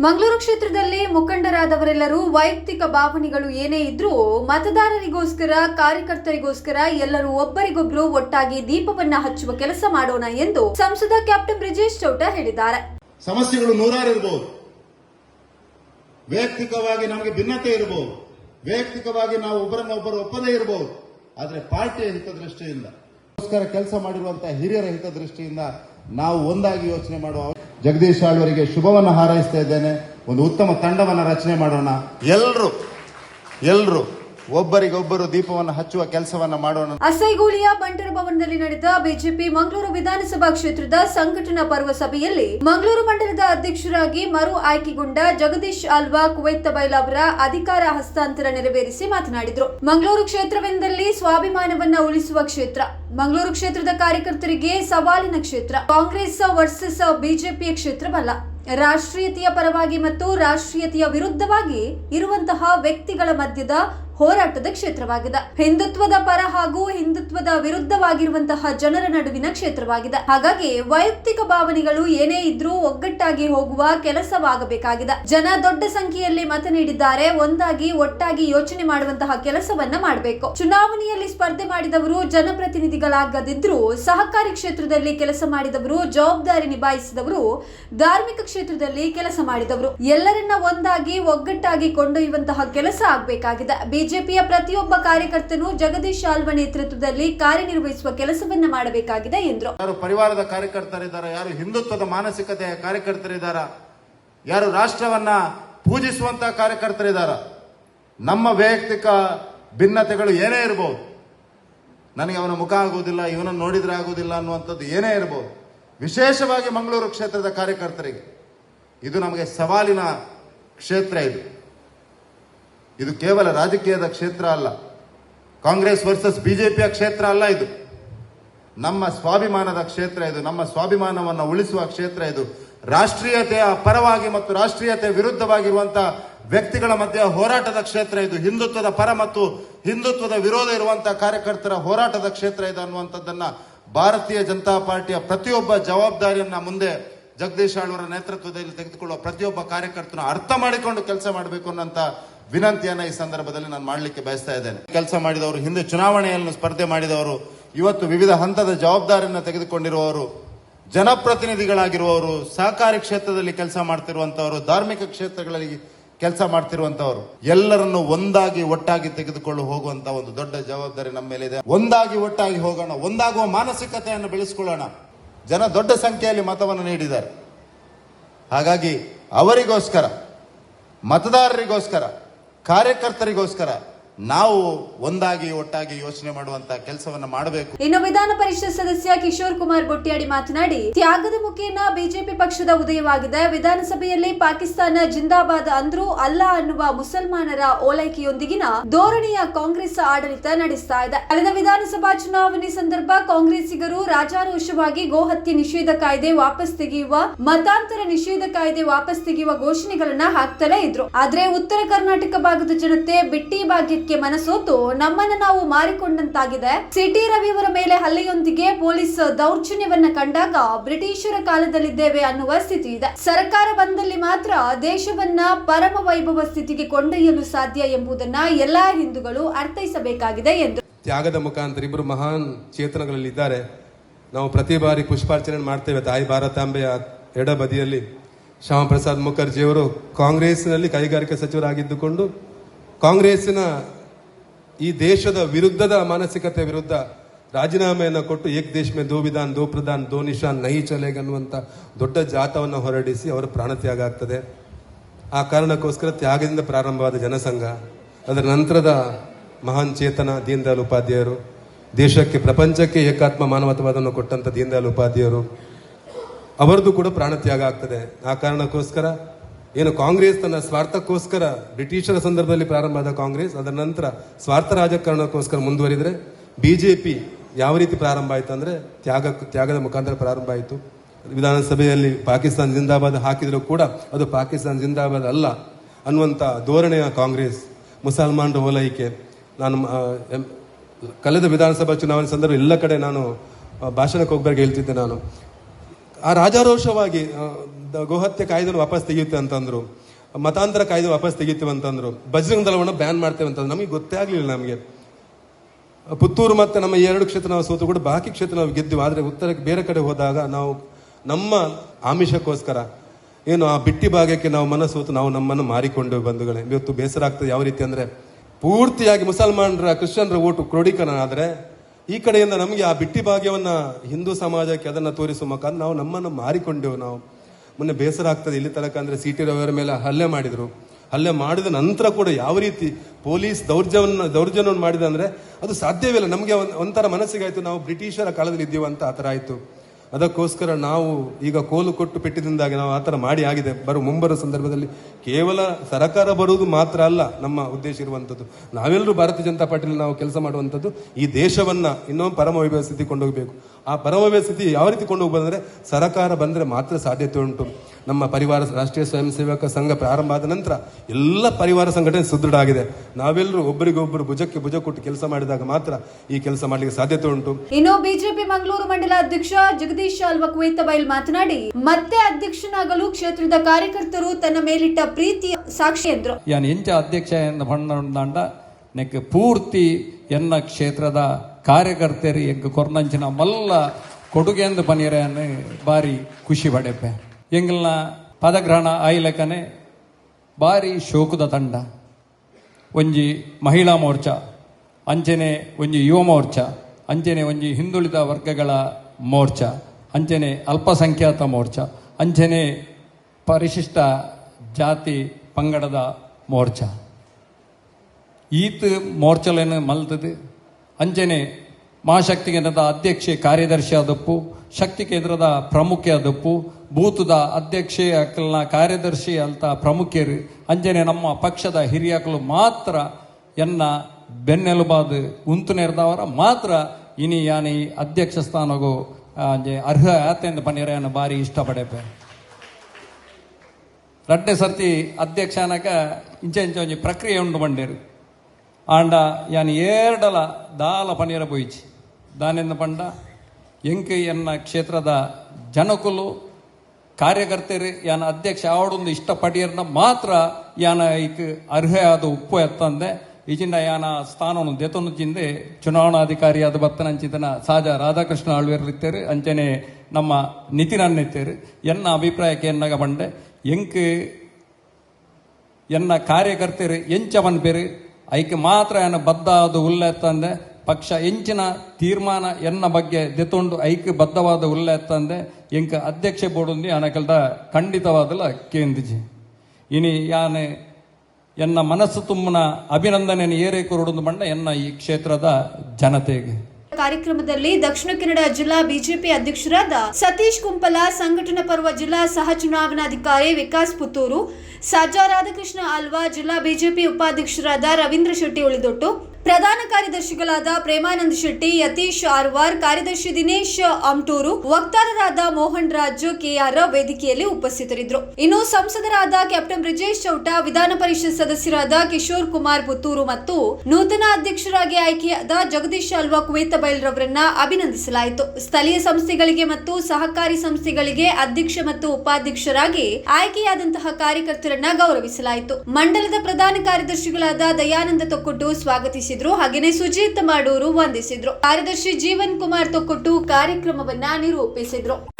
ಮಂಗಳೂರು ಕ್ಷೇತ್ರದಲ್ಲಿ ಮುಖಂಡರಾದವರೆಲ್ಲರೂ ವೈಯಕ್ತಿಕ ಭಾವನೆಗಳು ಏನೇ ಇದ್ರೂ ಮತದಾರರಿಗೋಸ್ಕರ, ಕಾರ್ಯಕರ್ತರಿಗೋಸ್ಕರ ಎಲ್ಲರೂ ಒಬ್ಬರಿಗೊಬ್ಬರು ಒಟ್ಟಾಗಿ ದೀಪವನ್ನ ಹಚ್ಚುವ ಕೆಲಸ ಮಾಡೋಣ ಎಂದು ಸಂಸದ ಕ್ಯಾಪ್ಟನ್ ಬ್ರಿಜೇಶ್ ಚೌಟ ಹೇಳಿದ್ದಾರೆ. ಸಮಸ್ಯೆಗಳು ನೂರಾರು ಇರಬಹುದು ವೈಯಕ್ತಿಕವಾಗಿ ನಮಗೆ ಭಿನ್ನತೆ ಇರಬಹುದು ವೈಯಕ್ತಿಕವಾಗಿ ನಾವು ಒಬ್ಬರನ್ನೊಬ್ಬರು ಒಪ್ಪದೇ ಇರಬಹುದು ಆದರೆ ಪಾರ್ಟಿಯ ಹಿತದೃಷ್ಟಿಯಿಂದ ಕೆಲಸ ಮಾಡಿರುವಂತಹ ಹಿರಿಯರ ಹಿತದೃಷ್ಟಿಯಿಂದ ನಾವು ಒಂದಾಗಿ ಯೋಚನೆ ಮಾಡುವ ಜಗದೀಶ್ ಆಳ್ವರಿಗೆ ಶುಭವನ್ನು ಹಾರೈಸ್ತಾ ಇದ್ದೇನೆ. ಒಂದು ಉತ್ತಮ ತಂಡವನ್ನು ರಚನೆ ಮಾಡೋಣ. ಎಲ್ಲರೂ ಎಲ್ಲರೂ ಒಬ್ಬರಿಗೊಬ್ಬರು ದೀಪವನ್ನು ಹಚ್ಚುವ ಕೆಲಸವನ್ನ ಮಾಡೋಣ. ಅಸೈಗೂಳಿಯ ಬಂಟರ ಭವನದಲ್ಲಿ ನಡೆದ ಬಿಜೆಪಿ ಮಂಗಳೂರು ವಿಧಾನಸಭಾ ಕ್ಷೇತ್ರದ ಸಂಘಟನಾ ಪರ್ವ ಸಭೆಯಲ್ಲಿ ಮಂಗಳೂರು ಮಂಡಲದ ಅಧ್ಯಕ್ಷರಾಗಿ ಮರು ಆಯ್ಕೆಗೊಂಡ ಜಗದೀಶ್ ಆಲ್ವಾ ಕುವೈತ್ ಬೈಲ್ ಅವರ ಅಧಿಕಾರ ಹಸ್ತಾಂತರ ನೆರವೇರಿಸಿ ಮಾತನಾಡಿದರು. ಮಂಗಳೂರು ಕ್ಷೇತ್ರವೆಂದಲ್ಲಿ ಸ್ವಾಭಿಮಾನವನ್ನ ಉಳಿಸುವ ಕ್ಷೇತ್ರ. ಮಂಗಳೂರು ಕ್ಷೇತ್ರದ ಕಾರ್ಯಕರ್ತರಿಗೆ ಸವಾಲಿನ ಕ್ಷೇತ್ರ. ಕಾಂಗ್ರೆಸ್ ವರ್ಸಸ್ ಬಿಜೆಪಿಯ ಕ್ಷೇತ್ರವಲ್ಲ. ರಾಷ್ಟ್ರೀಯತೆಯ ಪರವಾಗಿ ಮತ್ತು ರಾಷ್ಟ್ರೀಯತೆಯ ವಿರುದ್ಧವಾಗಿ ಇರುವಂತಹ ವ್ಯಕ್ತಿಗಳ ಮಧ್ಯದ ಹೋರಾಟದ ಕ್ಷೇತ್ರವಾಗಿದೆ. ಹಿಂದುತ್ವದ ಪರ ಹಾಗೂ ಹಿಂದುತ್ವದ ವಿರುದ್ಧವಾಗಿರುವಂತಹ ಜನರ ನಡುವಿನ ಕ್ಷೇತ್ರವಾಗಿದೆ. ಹಾಗಾಗಿ ವೈಯಕ್ತಿಕ ಭಾವನೆಗಳು ಏನೇ ಇದ್ರೂ ಒಗ್ಗಟ್ಟಾಗಿ ಹೋಗುವ ಕೆಲಸವಾಗಬೇಕಾಗಿದೆ. ಜನ ದೊಡ್ಡ ಸಂಖ್ಯೆಯಲ್ಲಿ ಮತ ನೀಡಿದ್ದಾರೆ. ಒಂದಾಗಿ ಒಟ್ಟಾಗಿ ಯೋಚನೆ ಮಾಡುವಂತಹ ಕೆಲಸವನ್ನ ಮಾಡಬೇಕು. ಚುನಾವಣೆಯಲ್ಲಿ ಸ್ಪರ್ಧೆ ಮಾಡಿದವರು ಜನಪ್ರತಿನಿಧಿಗಳಾಗದಿದ್ರು, ಸಹಕಾರಿ ಕ್ಷೇತ್ರದಲ್ಲಿ ಕೆಲಸ ಮಾಡಿದವರು ಜವಾಬ್ದಾರಿ ನಿಭಾಯಿಸಿದವರು ಧಾರ್ಮಿಕ ಕ್ಷೇತ್ರದಲ್ಲಿ ಕೆಲಸ ಮಾಡಿದವರು. ಎಲ್ಲರನ್ನ ಒಂದಾಗಿ ಒಗ್ಗಟ್ಟಾಗಿ ಕೊಂಡೊಯ್ಯುವಂತಹ ಕೆಲಸ ಆಗಬೇಕಾಗಿದೆ. ಬಿಜೆಪಿಯ ಪ್ರತಿಯೊಬ್ಬ ಕಾರ್ಯಕರ್ತನು ಜಗದೀಶ್ ಆಲ್ವ ನೇತೃತ್ವದಲ್ಲಿ ಕಾರ್ಯನಿರ್ವಹಿಸುವ ಕೆಲಸವನ್ನ ಮಾಡಬೇಕಾಗಿದೆ ಎಂದರು. ಯಾರು ಪರಿವಾರದ ಕಾರ್ಯಕರ್ತರಿದ್ದಾರೆ, ಯಾರು ಹಿಂದುತ್ವದ ಮಾನಸಿಕತೆಯ ಕಾರ್ಯಕರ್ತರಿದ್ದಾರ, ಯಾರು ರಾಷ್ಟ್ರವನ್ನ ಪೂಜಿಸುವಂತ ಕಾರ್ಯಕರ್ತರಿದ್ದಾರ, ನಮ್ಮ ವೈಯಕ್ತಿಕ ಭಿನ್ನತೆಗಳು ಏನೇ ಇರಬಹುದು ನನಗೆ ಅವನ ಮುಖ ಆಗುವುದಿಲ್ಲ ಇವನನ್ನು ನೋಡಿದ್ರೆ ಆಗುವುದಿಲ್ಲ ಅನ್ನುವಂಥದ್ದು ಏನೇ ಇರಬಹುದು ವಿಶೇಷವಾಗಿ ಮಂಗಳೂರು ಕ್ಷೇತ್ರದ ಕಾರ್ಯಕರ್ತರಿಗೆ, ಇದು ನಮಗೆ ಸವಾಲಿನ ಕ್ಷೇತ್ರ ಇದು. ಇದು ಕೇವಲ ರಾಜಕೀಯದ ಕ್ಷೇತ್ರ ಅಲ್ಲ. ಕಾಂಗ್ರೆಸ್ ವರ್ಸಸ್ ಬಿಜೆಪಿಯ ಕ್ಷೇತ್ರ ಅಲ್ಲ ಇದು. ನಮ್ಮ ಸ್ವಾಭಿಮಾನದ ಕ್ಷೇತ್ರ ಇದು. ನಮ್ಮ ಸ್ವಾಭಿಮಾನವನ್ನು ಉಳಿಸುವ ಕ್ಷೇತ್ರ ಇದು. ರಾಷ್ಟ್ರೀಯತೆಯ ಪರವಾಗಿ ಮತ್ತು ರಾಷ್ಟ್ರೀಯತೆ ವಿರುದ್ಧವಾಗಿರುವಂತಹ ವ್ಯಕ್ತಿಗಳ ಮಧ್ಯೆ ಹೋರಾಟದ ಕ್ಷೇತ್ರ ಇದು. ಹಿಂದುತ್ವದ ಪರ ಮತ್ತು ಹಿಂದುತ್ವದ ವಿರೋಧ ಇರುವಂತಹ ಕಾರ್ಯಕರ್ತರ ಹೋರಾಟದ ಕ್ಷೇತ್ರ ಇದು ಅನ್ನುವಂಥದ್ದನ್ನ ಭಾರತೀಯ ಜನತಾ ಪಾರ್ಟಿಯ ಪ್ರತಿಯೊಬ್ಬ ಜವಾಬ್ದಾರಿಯನ್ನ ಮುಂದೆ ಜಗದೀಶ್ ಆಳ್ವರ ನೇತೃತ್ವದಲ್ಲಿ ತೆಗೆದುಕೊಳ್ಳುವ ಪ್ರತಿಯೊಬ್ಬ ಕಾರ್ಯಕರ್ತನ ಅರ್ಥ ಮಾಡಿಕೊಂಡು ಕೆಲಸ ಮಾಡಬೇಕು ಅನ್ನೋಂತ ವಿನಂತಿಯನ್ನ ಈ ಸಂದರ್ಭದಲ್ಲಿ ನಾನು ಮಾಡಲಿಕ್ಕೆ ಬಯಸ್ತಾ ಇದ್ದೇನೆ. ಕೆಲಸ ಮಾಡಿದವರು, ಹಿಂದೆ ಚುನಾವಣೆಯನ್ನು ಸ್ಪರ್ಧೆ ಮಾಡಿದವರು, ಇವತ್ತು ವಿವಿಧ ಹಂತದ ಜವಾಬ್ದಾರಿಯನ್ನು ತೆಗೆದುಕೊಂಡಿರುವವರು, ಜನಪ್ರತಿನಿಧಿಗಳಾಗಿರುವವರು, ಸಹಕಾರಿ ಕ್ಷೇತ್ರದಲ್ಲಿ ಕೆಲಸ ಮಾಡ್ತಿರುವಂತವರು, ಧಾರ್ಮಿಕ ಕ್ಷೇತ್ರಗಳಲ್ಲಿ ಕೆಲಸ ಮಾಡ್ತಿರುವಂತವರು, ಎಲ್ಲರನ್ನು ಒಂದಾಗಿ ಒಟ್ಟಾಗಿ ತೆಗೆದುಕೊಂಡು ಹೋಗುವಂತ ಒಂದು ದೊಡ್ಡ ಜವಾಬ್ದಾರಿ ನಮ್ಮ ಮೇಲೆ ಇದೆ. ಒಂದಾಗಿ ಒಟ್ಟಾಗಿ ಹೋಗೋಣ, ಒಂದಾಗುವ ಮಾನಸಿಕತೆಯನ್ನು ಬೆಳೆಸಿಕೊಳ್ಳೋಣ. ಜನ ದೊಡ್ಡ ಸಂಖ್ಯೆಯಲ್ಲಿ ಮತವನ್ನು ನೀಡಿದ್ದಾರೆ. ಹಾಗಾಗಿ ಅವರಿಗೋಸ್ಕರ, ಮತದಾರರಿಗೋಸ್ಕರ ಕಾರ್ಯಕರ್ತರಿಗೋಸ್ಕರ. ನಾವು ಒಂದಾಗಿ ಒಟ್ಟಾಗಿ ಯೋಚನೆ ಮಾಡುವಂತ ಕೆಲಸವನ್ನ ಮಾಡಬೇಕು. ಇನ್ನು ವಿಧಾನ ಪರಿಷತ್ ಸದಸ್ಯ ಕಿಶೋರ್ ಕುಮಾರ್ ಬೊಟ್ಟಿಯಾಡಿ ಮಾತನಾಡಿ, ತ್ಯಾಗದ ಮುಖೇನ ಬಿಜೆಪಿ ಪಕ್ಷದ ಉದಯವಾಗಿದೆ. ವಿಧಾನಸಭೆಯಲ್ಲಿ ಪಾಕಿಸ್ತಾನ ಜಿಂದಾಬಾದ್ ಅಂದ್ರೂ ಅಲ್ಲ ಅನ್ನುವ ಮುಸಲ್ಮಾನರ ಓಲೈಕೆಯೊಂದಿಗಿನ ಧೋರಣೆಯ ಕಾಂಗ್ರೆಸ್ ಆಡಳಿತ ನಡೆಸ್ತಾ ಇದೆ. ಕಳೆದ ವಿಧಾನಸಭಾ ಚುನಾವಣೆ ಸಂದರ್ಭ ಕಾಂಗ್ರೆಸ್ಸಿಗರು ರಾಜಾರೋಷವಾಗಿ ಗೋಹತ್ಯೆ ನಿಷೇಧ ಕಾಯ್ದೆ ವಾಪಸ್ ತೆಗೆಯುವ, ಮತಾಂತರ ನಿಷೇಧ ಕಾಯ್ದೆ ವಾಪಸ್ ತೆಗೆಯುವ ಘೋಷಣೆಗಳನ್ನ ಹಾಕ್ತಲೇ ಇದ್ರು. ಆದ್ರೆ ಉತ್ತರ ಕರ್ನಾಟಕ ಭಾಗದ ಜನತೆ ಬಿಟ್ಟಿ ಭಾಗ್ಯಕ್ಕೆ ಮನಸೋತು ನಮ್ಮನ್ನ ನಾವು ಮಾರಿಕೊಂಡಂತಾಗಿದೆ. ಸಿಟಿ ರವಿಯವರ ಮೇಲೆ ಹಲ್ಲೆಯೊಂದಿಗೆ ಪೊಲೀಸ್ ದೌರ್ಜನ್ಯವನ್ನ ಕಂಡಾಗ ಬ್ರಿಟಿಷರ ಕಾಲದಲ್ಲಿದ್ದೇವೆ ಅನ್ನುವ ಸ್ಥಿತಿ ಇದೆ. ಸರ್ಕಾರ ಬಂದಲ್ಲಿ ಮಾತ್ರ ದೇಶವನ್ನ ಪರಮ ವೈಭವ ಸ್ಥಿತಿಗೆ ಕೊಂಡೊಯ್ಯಲು ಸಾಧ್ಯ ಎಂಬುದನ್ನ ಎಲ್ಲಾ ಹಿಂದೂಗಳು ಅರ್ಥೈಸಬೇಕಾಗಿದೆ ಎಂದು. ತ್ಯಾಗದ ಮುಖಾಂತರ ಇಬ್ಬರು ಮಹಾನ್ ಚೇತನಗಳಲ್ಲಿದ್ದಾರೆ. ನಾವು ಪ್ರತಿ ಬಾರಿ ಪುಷ್ಪಾರ್ಚನೆ ಮಾಡ್ತೇವೆ. ತಾಯಿ ಭಾರತಾಂಬೆಯ ಎಡ ಬದಿಯಲ್ಲಿ ಶ್ಯಾಮ ಪ್ರಸಾದ್ ಮುಖರ್ಜಿಯವರು ಕಾಂಗ್ರೆಸ್ನಲ್ಲಿ ಕೈಗಾರಿಕಾ ಸಚಿವರಾಗಿದ್ದುಕೊಂಡು ಕಾಂಗ್ರೆಸ್ಸಿನ ಈ ದೇಶದ ವಿರುದ್ಧದ ಮಾನಸಿಕತೆ ವಿರುದ್ಧ ರಾಜೀನಾಮೆಯನ್ನು ಕೊಟ್ಟು ಏಕ್ ದೇಶ್ ಮೇ ದೋ ವಿಧಾನ್, ದೋ ಪ್ರಧಾನ್, ದೋ ನಿಶಾನ್ ನೈ ಚಲೆಗ್ ಅನ್ನುವಂಥ ದೊಡ್ಡ ಜಾತವನ್ನು ಹೊರಡಿಸಿ ಅವರ ಪ್ರಾಣತ್ಯಾಗ ಆಗ್ತದೆ. ಆ ಕಾರಣಕ್ಕೋಸ್ಕರ ತ್ಯಾಗದಿಂದ ಪ್ರಾರಂಭವಾದ ಜನಸಂಘ, ಅದರ ನಂತರದ ಮಹಾನ್ ಚೇತನ ದೀನ್ ದಯಾಲ್ ಉಪಾಧ್ಯಾಯರು, ದೇಶಕ್ಕೆ, ಪ್ರಪಂಚಕ್ಕೆ ಏಕಾತ್ಮ ಮಾನವತವಾದವನ್ನು ಕೊಟ್ಟಂಥ ದೀನ್ ದಯಾಳ್ ಉಪಾಧ್ಯಾಯರು ಅವರದ್ದು ಕೂಡ ಪ್ರಾಣತ್ಯಾಗ ಆಗ್ತದೆ. ಆ ಕಾರಣಕ್ಕೋಸ್ಕರ ಏನು ಕಾಂಗ್ರೆಸ್ ತನ್ನ ಸ್ವಾರ್ಥಕ್ಕೋಸ್ಕರ ಬ್ರಿಟಿಷರ ಸಂದರ್ಭದಲ್ಲಿ ಪ್ರಾರಂಭ ಆದ ಕಾಂಗ್ರೆಸ್, ಅದರ ನಂತರ ಸ್ವಾರ್ಥ ರಾಜಕಾರಣಕ್ಕೋಸ್ಕರ ಮುಂದುವರಿದ್ರೆ ಬಿಜೆಪಿ ಯಾವ ರೀತಿ ಪ್ರಾರಂಭ ಆಯಿತು ಅಂದರೆ ತ್ಯಾಗ ತ್ಯಾಗದ ಮುಖಾಂತರ ಪ್ರಾರಂಭ ಆಯಿತು. ವಿಧಾನಸಭೆಯಲ್ಲಿ ಪಾಕಿಸ್ತಾನ ಜಿಂದಾಬಾದ್ ಹಾಕಿದರೂ ಕೂಡ ಅದು ಪಾಕಿಸ್ತಾನ ಜಿಂದಾಬಾದ್ ಅಲ್ಲ ಅನ್ನುವಂಥ ಧೋರಣೆಯ ಕಾಂಗ್ರೆಸ್, ಮುಸಲ್ಮಾನರ ಓಲೈಕೆ. ನಾನು ಕಳೆದ ವಿಧಾನಸಭಾ ಚುನಾವಣೆ ಸಂದರ್ಭ ಎಲ್ಲ ಕಡೆ ನಾನು ಭಾಷಣಕ್ಕೆ ಹೋಗ್ಬೇಕು ಹೇಳ್ತಿದ್ದೆ ನಾನು. ಆ ರಾಜಾರೋಷವಾಗಿ ಗೋಹತ್ಯೆ ಕಾಯ್ದೆ ವಾಪಸ್ ತೆಗೆಯುತ್ತೆ ಅಂತಂದ್ರು, ಮತಾಂತರ ಕಾಯ್ದೆ ವಾಪಸ್ ತೆಗಿತೀವಿ ಅಂತಂದ್ರು ಬಜರಂಗ ದಳವನ್ನು ಬ್ಯಾನ್ ಮಾಡ್ತೇವೆ ಅಂತಂದ್ರೆ, ನಮಗೆ ಗೊತ್ತೇ ಆಗಲಿಲ್ಲ ನಮಗೆ. ಪುತ್ತೂರು ಮತ್ತೆ ನಮ್ಮ ಎರಡು ಕ್ಷೇತ್ರ ನಾವು ಸೋತು ಕೂಡ ಬಾಕಿ ಕ್ಷೇತ್ರ ನಾವು ಗೆದ್ದಿವಿ, ಆದರೆ ಉತ್ತರಕ್ಕೆ ಬೇರೆ ಕಡೆ ಹೋದಾಗ ನಾವು ನಮ್ಮ ಆಮಿಷಕ್ಕೋಸ್ಕರ ಏನು ಆ ಬಿಟ್ಟಿ ಭಾಗಕ್ಕೆ ನಾವು ಮನಸ್ಸು ಸೋತು ನಾವು ನಮ್ಮನ್ನು ಮಾರಿಕೊಂಡು ಬಂಧುಗಳೇ. ಇವತ್ತು ಬೇಸರ ಆಗ್ತದೆ ಯಾವ ರೀತಿ ಅಂದ್ರೆ ಪೂರ್ತಿಯಾಗಿ ಮುಸಲ್ಮಾನರ, ಕ್ರಿಶ್ಚಿಯನ್ರ ಓಟು ಕ್ರೋಢೀಕರಣ ಆದರೆ ಈ ಕಡೆಯಿಂದ ನಮಗೆ ಆ ಬಿಟ್ಟಿ ಭಾಗ್ಯವನ್ನ ಹಿಂದೂ ಸಮಾಜಕ್ಕೆ ಅದನ್ನ ತೋರಿಸುವ ಮುಖಾಂತರ ನಾವು ನಮ್ಮನ್ನು ಮಾರಿಕೊಂಡೆವು ನಾವು. ಮೊನ್ನೆ ಬೇಸರ ಆಗ್ತದೆ ಇಲ್ಲಿ ತನಕ ಅಂದ್ರೆ ಸಿ ಟಿ ರವಿಯವರ ಮೇಲೆ ಹಲ್ಲೆ ಮಾಡಿದ್ರು. ಹಲ್ಲೆ ಮಾಡಿದ ನಂತರ ಕೂಡ ಯಾವ ರೀತಿ ಪೊಲೀಸ್ ದೌರ್ಜನ್ಯ, ದೌರ್ಜನ್ಯವನ್ನು ಮಾಡಿದೆ ಅಂದ್ರೆ ಅದು ಸಾಧ್ಯವಿಲ್ಲ ನಮಗೆ ಒಂಥರ ಮನಸ್ಸಿಗೆ ಆಯಿತು ನಾವು ಬ್ರಿಟಿಷರ ಕಾಲದಲ್ಲಿ ಇದ್ದೀವಿ ಅಂತ ಥರ ಆಯಿತು. ಅದಕ್ಕೋಸ್ಕರ ನಾವು ಈಗ ಕೋಲು ಕೊಟ್ಟು ಪೆಟ್ಟಿದಿಂದಾಗಿ ನಾವು ಆ ಥರ ಮಾಡಿ ಆಗಿದೆ. ಬರೋ ಮುಂಬರುವ ಸಂದರ್ಭದಲ್ಲಿ ಕೇವಲ ಸರಕಾರ ಬರುವುದು ಮಾತ್ರ ಅಲ್ಲ, ನಮ್ಮ ಉದ್ದೇಶ ಇರುವಂಥದ್ದು. ನಾವೆಲ್ಲರೂ ಭಾರತೀಯ ಜನತಾ ಪಾರ್ಟಿಲಿ ನಾವು ಕೆಲಸ ಮಾಡುವಂಥದ್ದು ಈ ದೇಶವನ್ನು ಇನ್ನೊಂದು ಪರಮ ಸ್ಥಿತಿ ಕೊಂಡೋಗಬೇಕು. ಆ ಪರಮ ವೈಭವ ಸ್ಥಿತಿ ಯಾವ ರೀತಿ ಕೊಂಡು ಕೊಂಡೋಗ್ಬಂದ್ರೆ ಸರಕಾರ ಬಂದ್ರೆ ಮಾತ್ರ ಸಾಧ್ಯತೆ ಉಂಟು. ನಮ್ಮ ಪರಿವಾರ ರಾಷ್ಟ್ರೀಯ ಸ್ವಯಂ ಸೇವಕ ಸಂಘ ಪ್ರಾರಂಭ ಆದ ನಂತರ ಎಲ್ಲ ಪರಿವಾರ ಸಂಘಟನೆ ಸುದೃಢ ಆಗಿದೆ ನಾವೆಲ್ಲರೂ ಒಬ್ಬರಿಗೊಬ್ಬರು ಭುಜಕ್ಕೆ ಭುಜ ಕೊಟ್ಟು ಕೆಲಸ ಮಾಡಿದಾಗ ಮಾತ್ರ ಈ ಕೆಲಸ ಮಾಡಲಿಕ್ಕೆ ಸಾಧ್ಯತೆ ಉಂಟು. ಇನ್ನು ಬಿಜೆಪಿ ಮಂಗಳೂರು ಮಂಡಲ ಅಧ್ಯಕ್ಷ ಜಗದೀಶ್ ಅಲ್ವ ಕುವೇತಬೈಲ್ ಮಾತನಾಡಿ ಮತ್ತೆ ಅಧ್ಯಕ್ಷನಾಗಲು ಕ್ಷೇತ್ರದ ಕಾರ್ಯಕರ್ತರು ತನ್ನ ಮೇಲಿಟ್ಟ ಪ್ರೀತಿ ಸಾಕ್ಷಿ ಎಂದರು. ಯಾನ್ ಎಂಚ ಅಧ್ಯಕ್ಷ ಎಂದು ಪೂರ್ತಿ ಎನ್ನ ಕ್ಷೇತ್ರದ ಕಾರ್ಯಕರ್ತರು ಎಂಕ್ ಕೊರ್ನಂಚಿನ ಮಲ್ಲ ಕೊಡುಗೆ ಎಂದು ಪನೀರನ್ನು ಬಾರಿ ಖುಷಿ ಪಡೆಪೆ ಎಂಗಲ್ನ ಪದಗ್ರಹಣ ಆಯ್ಲೆಕ್ಕನೆ ಬಾರಿ ಶೋಕದ ತಂಡ. ಒಂಜಿ ಮಹಿಳಾ ಮೋರ್ಚಾ, ಅಂಚನೆ ಒಂಜಿ ಯುವ ಮೋರ್ಚಾ, ಅಂಚನೆ ಒಂಜಿ ಹಿಂದುಳಿದ ವರ್ಗಗಳ ಮೋರ್ಚಾ, ಅಂಚನೆ ಅಲ್ಪಸಂಖ್ಯಾತ ಮೋರ್ಚಾ, ಅಂಚನೆ ಪರಿಶಿಷ್ಟ ಜಾತಿ ಪಂಗಡದ ಮೋರ್ಚಾ. ಈತ್ ಮೋರ್ಚಲೇನು ಮಲ್ತದು. ಅಂಚನೆ ಮಹಾಶಕ್ತಿ ಕೇಂದ್ರದ ಅಧ್ಯಕ್ಷೆ ಕಾರ್ಯದರ್ಶಿ ಆದಪ್ಪು, ಶಕ್ತಿ ಕೇಂದ್ರದ ಪ್ರಮುಖ ಆದಪ್ಪು ಬೂತದ ಅಧ್ಯಕ್ಷೆ ಕಾರ್ಯದರ್ಶಿ ಅಂತ ಪ್ರಮುಖರು, ಅಂಜನೆ ನಮ್ಮ ಪಕ್ಷದ ಹಿರಿಯಕಲು ಮಾತ್ರ ಎನ್ನ ಬೆನ್ನೆಲುಬಾದ ಉಂತು ನೆರೆದವರ ಮಾತ್ರ ಇನಿ ಯಾನಿ ಅಧ್ಯಕ್ಷ ಸ್ಥಾನಗೂ ಅರ್ಹ ಆತೆಂದು ಪನ್ನೀರ ಬಾರಿ ಇಷ್ಟಪಡೆಪೆ. ರಡ್ಡೆ ಸರ್ತಿ ಅಧ್ಯಕ್ಷ ಅನ್ನಕ ಇಂಚೆ ಇಂಚೆ ಒಂಜಿ ಪ್ರಕ್ರಿಯೆ ಉಂಡು ಬಂಡೇರು. ಆಂಡ ಯಾನ್ ಏರ್ಡಲ ದಾಲ ಪನೀರ ಪೋಯಿಚಿ ದಾನೆಂದು ಪಂಡ ಎಂಕ್ ಎನ್ನ ಕ್ಷೇತ್ರದ ಜನಕುಲು ಕಾರ್ಯಕರ್ತರು ಯಾನ ಅಧ್ಯಕ್ಷ ಆವಡೊಂದು ಇಷ್ಟಪಡಿಯರ್ನ ಮಾತ್ರ ಯಾನ ಈಕ್ ಅರ್ಹ ಆದ ಉಪ್ಪು ಎತ್ತಂದೆ. ಈಚಿಂದ ಯಾನ ಸ್ಥಾನವನ್ನು ದೆತೊಂದು ಚಿಂದೆ ಚುನಾವಣಾಧಿಕಾರಿ ಆದ ಬತ್ತನ ಅಂಚಿತನ ಸಹಜ ರಾಧಾಕೃಷ್ಣ ಆಳ್ವೇರ್ಲಿತ್ತೇರು ಅಂಚನೆ ನಮ್ಮ ನಿತಿನ್ ಅನ್ನೆತ್ತೇರು ಎನ್ನ ಅಭಿಪ್ರಾಯಕ್ಕೆ ಎನ್ನಗ ಬಂಡೆ ಎಂಕ್ ಎನ್ನ ಕಾರ್ಯಕರ್ತರು ಎಂಚವನ್ ಪೇರು ಐಕೆ ಮಾತ್ರ ಏನ ಬದ್ಧ ಅದು ಉಲ್ಲೆತ್ತಂದೆ ಪಕ್ಷ ಎಂಚಿನ ತೀರ್ಮಾನ ಎನ್ನ ಬಗ್ಗೆ ದೆತೊಂಡು ಐಕೆ ಬದ್ಧವಾದ ಉಲ್ಲೆತ್ತಂದೆ ಎಂಕ ಅಧ್ಯಕ್ಷ ಬೋಡುಂದಿ ಅನಕಲ್ದ ಖಂಡಿತವಾದಲ ಕೇಂದ್ರಜಿ. ಇನಿ ಯಾನೆ ಎನ್ನ ಮನಸ್ಸು ತುಂಬನ ಅಭಿನಂದನೆಯನ್ನು ಏರೇ ಕುರುಡೊಂದು ಬಂಡ ಎನ್ನ ಈ ಕ್ಷೇತ್ರದ ಜನತೆಗೆ. ಕಾರ್ಯಕ್ರಮದಲ್ಲಿ ದಕ್ಷಿಣ ಕನ್ನಡ ಜಿಲ್ಲಾ ಬಿಜೆಪಿ ಅಧ್ಯಕ್ಷರಾದ ಸತೀಶ್ ಕುಂಪಲ, ಸಂಘಟನಾ ಪರ್ವ ಜಿಲ್ಲಾ ಸಹ ಚುನಾವಣಾಧಿಕಾರಿ ವಿಕಾಸ್ ಪುತ್ತೂರು ಸಾಜಾ ರಾಧಾಕೃಷ್ಣ ಆಲ್ವಾ ಜಿಲ್ಲಾ ಬಿಜೆಪಿ ಉಪಾಧ್ಯಕ್ಷರಾದ ರವೀಂದ್ರ ಶೆಟ್ಟಿ ಉಳಿದೊಟ್ಟು ಪ್ರಧಾನ ಕಾರ್ಯದರ್ಶಿಗಳಾದ ಪ್ರೇಮಾನಂದ್ ಶೆಟ್ಟಿ, ಯತೀಶ್ ಆರ್ವಾರ್, ಕಾರ್ಯದರ್ಶಿ ದಿನೇಶ್ ಅಮ್ಟೂರು ವಕ್ತಾರರಾದ ಮೋಹನ್ ರಾಜ್, ಕೆಆರ್ ವೇದಿಕೆಯಲ್ಲಿ ಉಪಸ್ಥಿತರಿದ್ದರು. ಇನ್ನು ಸಂಸದರಾದ ಕ್ಯಾಪ್ಟನ್ ಬ್ರಿಜೇಶ್ ಚೌಟ, ವಿಧಾನ ಪರಿಷತ್ ಸದಸ್ಯರಾದ ಕಿಶೋರ್ ಕುಮಾರ್ ಪುತ್ತೂರು ಮತ್ತು ನೂತನ ಅಧ್ಯಕ್ಷರಾಗಿ ಆಯ್ಕೆಯಾದ ಜಗದೀಶ್ ಅಲ್ವಾ ಕುವೇತಬೈಲ್ ರವರನ್ನ ಅಭಿನಂದಿಸಲಾಯಿತು. ಸ್ಥಳೀಯ ಸಂಸ್ಥೆಗಳಿಗೆ ಮತ್ತು ಸಹಕಾರಿ ಸಂಸ್ಥೆಗಳಿಗೆ ಅಧ್ಯಕ್ಷ ಮತ್ತು ಉಪಾಧ್ಯಕ್ಷರಾಗಿ ಆಯ್ಕೆಯಾದಂತಹ ಕಾರ್ಯಕರ್ತರನ್ನ ಗೌರವಿಸಲಾಯಿತು. ಮಂಡಲದ ಪ್ರಧಾನ ಕಾರ್ಯದರ್ಶಿಗಳಾದ ದಯಾನಂದ ತೊಕ್ಕೊಟ್ಟು ಸ್ವಾಗತಿಸಿದ್ರು. ಹಾಗೆಯೇ ಸುಜಿತ್ ಮಾಡೂರು ವಂದಿಸಿದ್ರು. ಕಾರ್ಯದರ್ಶಿ ಜೀವನ್ ಕುಮಾರ್ ತೊಕ್ಕೊಟ್ಟು ಕಾರ್ಯಕ್ರಮವನ್ನ ನಿರೂಪಿಸಿದ್ರು.